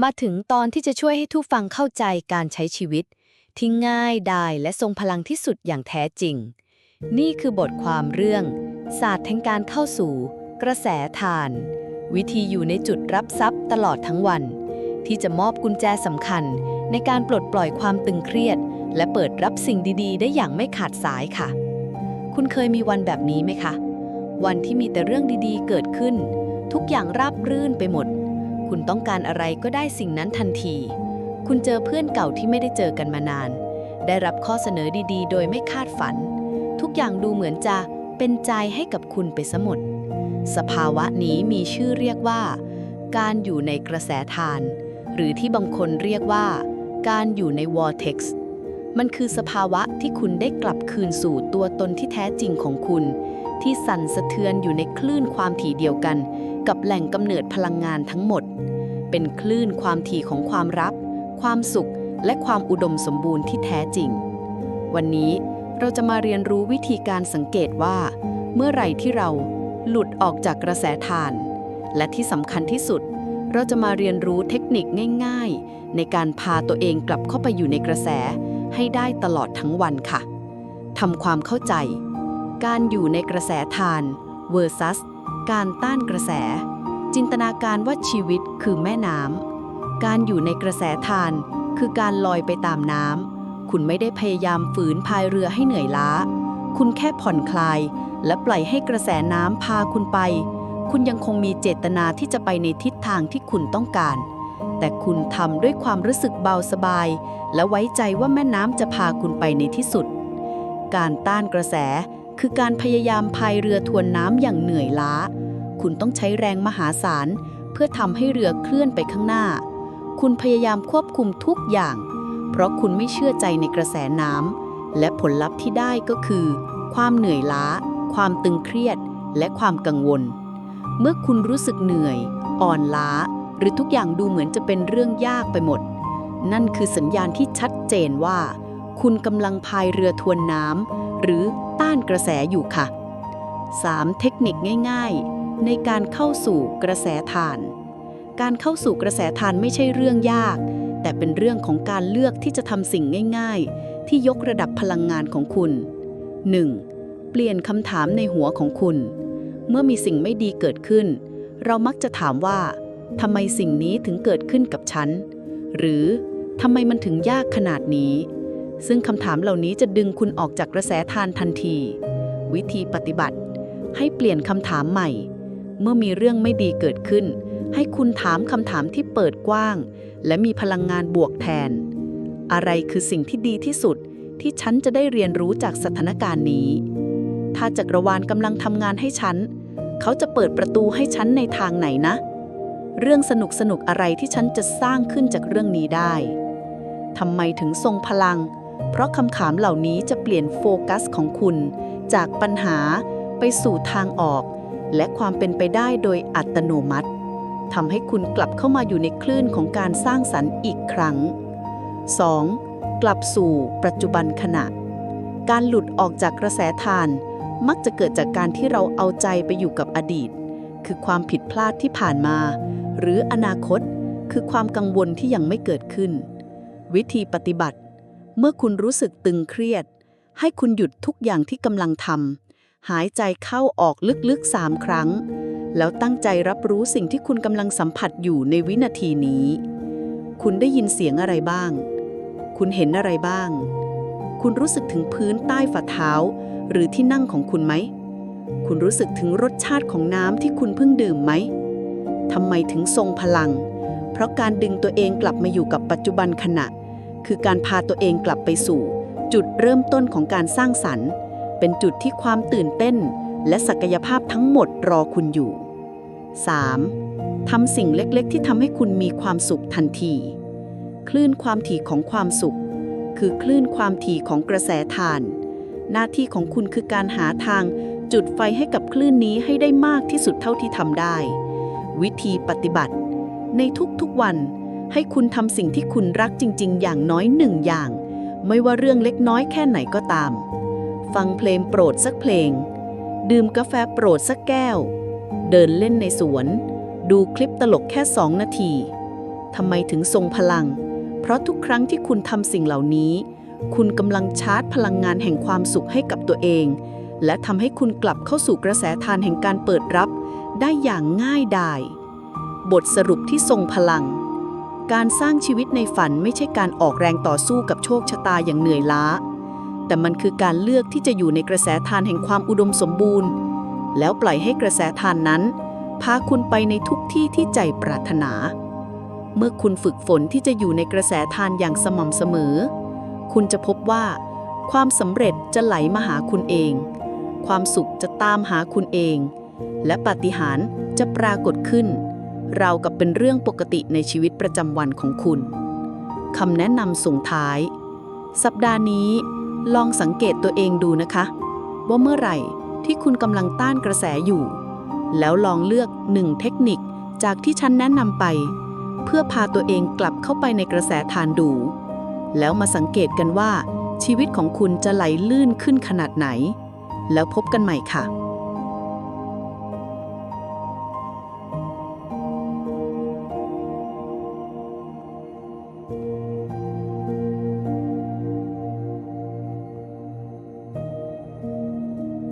มาถึงตอนที่จะช่วยให้ทุกฟังเข้าใจการใช้ชีวิต ที่ง่ายดายและทรงพลังที่สุดอย่างแท้จริง นี่คือบทความเรื่อง ศาสตร์แห่งการเข้าสู่ กระแสทาน วิธีอยู่ในจุดรับทรัพย์ตลอดทั้งวัน ที่จะมอบกุญแจสำคัญ ในการปลดปล่อยความตึงเครียด และเปิดรับสิ่งดีๆ ได้อย่างไม่ขาดสายค่ะ คุณเคยมีวันแบบนี้ไหมคะ วันที่มีแต่เรื่องดีๆ เกิดขึ้น ทุกอย่างราบรื่นไปหมด คุณต้องการอะไรก็ได้สิ่งนั้นทันที คุณเจอเพื่อนเก่าที่ไม่ได้เจอกันมานาน ได้รับข้อเสนอดีๆ โดยไม่คาดฝัน ทุกอย่างดูเหมือนจะเป็นใจให้กับคุณไปซะหมด สภาวะนี้มีชื่อเรียกว่า การอยู่ในกระแสทาน หรือที่บางคนเรียกว่า การอยู่ใน vortex มันคือสภาวะที่คุณได้กลับคืนสู่ตัวตนที่แท้จริงของคุณ ที่สั่นสะเทือนอยู่ในคลื่นความถี่เดียวกัน กับแหล่งกำเนิดพลังงานทั้งหมด เป็นคลื่นความถี่ของความรัก ความสุข และความอุดมสมบูรณ์ที่แท้จริง วันนี้เราจะมาเรียนรู้วิธีการสังเกตว่า เมื่อไหร่ที่เราหลุดออกจากกระแสทาน และที่สำคัญที่สุด เราจะมาเรียนรู้เทคนิคง่าย ๆ ในการพาตัวเองกลับเข้าไปอยู่ในกระแส ให้ได้ตลอดทั้งวันค่ะทำความเข้าใจ การอยู่ในกระแสทาน versus การต้านกระแส จินตนาการว่าชีวิตคือแม่น้ำการอยู่ในกระแสทานคือการลอยไปตามน้ำคุณไม่ได้พยายามฝืนพายเรือให้เหนื่อยล้า คุณแค่ผ่อนคลาย และปล่อยให้กระแสน้ำพาคุณไป คุณยังคงมีเจตนาที่จะไปในทิศทางที่คุณต้องการ แต่คุณทำด้วยความรู้สึกเบาสบาย และไว้ใจว่าแม่น้ำจะพาคุณไปในที่สุด การต้านกระแสคือการพยายามพายเรือทวนน้ำอย่างเหนื่อยล้า คุณต้องใช้แรงมหาศาล เพื่อทำให้เรือเคลื่อนไปข้างหน้า คุณพยายามควบคุมทุกอย่าง เพราะคุณไม่เชื่อใจในกระแสน้ำและผลลัพธ์ที่ได้ก็คือ ความเหนื่อยล้า ความตึงเครียด และความกังวล เมื่อคุณรู้สึกเหนื่อย อ่อนล้า หรือทุกอย่างดูเหมือนจะเป็นเรื่องยากไปหมด นั่นคือสัญญาณที่ชัดเจนว่า คุณกำลังพายเรือทวนน้ำหรือต้านกระแสอยู่ค่ะ 3. เทคนิคง่าย ๆ ในการเข้าสู่กระแสทาน การเข้าสู่กระแสทานไม่ใช่เรื่องยาก แต่เป็นเรื่องของการเลือกที่จะทำสิ่งง่าย ๆ ที่ยกระดับพลังงานของคุณ 1. เปลี่ยนคำถามในหัวของคุณ เมื่อมีสิ่งไม่ดีเกิดขึ้น เรามักจะถามว่าทำไมสิ่งนี้ถึงเกิดขึ้นกับฉัน หรือทำไมมันถึงยากขนาดนี้ ซึ่งคำถามเหล่านี้จะดึงคุณออกจากกระแสทานทันที วิธีปฏิบัติ ให้เปลี่ยนคำถามใหม่ เมื่อมีเรื่องไม่ดีเกิดขึ้น ให้คุณถามคำถามที่เปิดกว้าง และมีพลังงานบวกแทน อะไรคือสิ่งที่ดีที่สุดที่ฉันจะได้เรียนรู้จากสถานการณ์นี้ ถ้าจักรวาลกำลังทำงานให้ฉัน เขาจะเปิดประตูให้ฉันในทางไหนนะ เรื่องสนุกสนุกอะไรที่ฉันจะสร้างขึ้นจากเรื่องนี้ได้ทำไมถึงทรงพลัง เพราะคำถามเหล่านี้จะเปลี่ยนโฟกัสของคุณ จากปัญหาไปสู่ทางออก และความเป็นไปได้โดยอัตโนมัติทำให้คุณกลับเข้ามาอยู่ในคลื่นของการสร้างสรรค์อีกครั้ง 2. กลับสู่ปัจจุบันขณะ การหลุดออกจากกระแสทาน มักจะเกิดจากการที่เราเอาใจไปอยู่กับอดีต คือความผิดพลาดที่ผ่านมา หรืออนาคต คือความกังวลที่ยังไม่เกิดขึ้น วิธีปฏิบัติ เมื่อคุณรู้สึกตึงเครียด ให้คุณหยุดทุกอย่างที่กำลังทำ หายใจเข้าออกลึกๆสามครั้ง แล้วตั้งใจรับรู้สิ่งที่คุณกำลังสัมผัสอยู่ในวินาทีนี้ คุณได้ยินเสียงอะไรบ้าง คุณเห็นอะไรบ้าง คุณรู้สึกถึงพื้นใต้ฝ่าเท้า หรือที่นั่งของคุณไหม คุณรู้สึกถึงรสชาติของน้ำที่คุณเพิ่งดื่มไหมทำไมถึงทรงพลัง เพราะการดึงตัวเองกลับมาอยู่กับปัจจุบันขณะ คือการพาตัวเองกลับไปสู่ จุดเริ่มต้นของการสร้างสรรค์ เป็นจุดที่ความตื่นเต้น และศักยภาพทั้งหมดรอคุณอยู่ 3. ทำสิ่งเล็กๆ ที่ทำให้คุณมีความสุขทันที คลื่นความถี่ของความสุข คือคลื่นความถี่ของกระแสทาน หน้าที่ของคุณคือการหาทาง จุดไฟให้กับคลื่นนี้ให้ได้มากที่สุดเท่าที่ทำได้ วิธีปฏิบัติ ในทุกๆวัน ให้คุณทำสิ่งที่คุณรักจริง ๆ อย่างน้อยหนึ่งอย่าง ไม่ว่าเรื่องเล็กน้อยแค่ไหนก็ตาม ฟังเพลงโปรดสักเพลง ดื่มกาแฟโปรดสักแก้ว เดินเล่นในสวน ดูคลิปตลกแค่สองนาทีทำไมถึงทรงพลัง เพราะทุกครั้งที่คุณทำสิ่งเหล่านี้ คุณกำลังชาร์จพลังงานแห่งความสุขให้กับตัวเอง และทำให้คุณกลับเข้าสู่กระแสทานแห่งการเปิดรับ ได้อย่างง่ายดาย บทสรุปที่ทรงพลัง การสร้างชีวิตในฝันไม่ใช่การออกแรงต่อสู้กับโชคชะตาอย่างเหนื่อยล้า แต่มันคือการเลือกที่จะอยู่ในกระแสทานแห่งความอุดมสมบูรณ์ แล้วปล่อยให้กระแสทานนั้น พาคุณไปในทุกที่ที่ใจปรารถนา เมื่อคุณฝึกฝนที่จะอยู่ในกระแสทานอย่างสม่ำเสมอ คุณจะพบว่า ความสำเร็จจะไหลมาหาคุณเอง ความสุขจะตามหาคุณเอง และปาฏิหาริย์จะปรากฏขึ้นเราวกับเป็นเรื่องปกติในชีวิตประจำวันของคุณคำแนะนำส่งท้าย สัปดาห์นี้ ลองสังเกตตัวเองดูนะคะ ว่าเมื่อไหร่ที่คุณกำลังต้านกระแสอยู่ แล้วลองเลือกหนึ่งเทคนิคจากที่ฉันแนะนำไป เพื่อพาตัวเองกลับเข้าไปในกระแสทานดู แล้วมาสังเกตกันว่าชีวิตของคุณจะไหลลื่นขึ้นขนาดไหน แล้วพบกันใหม่ค่ะ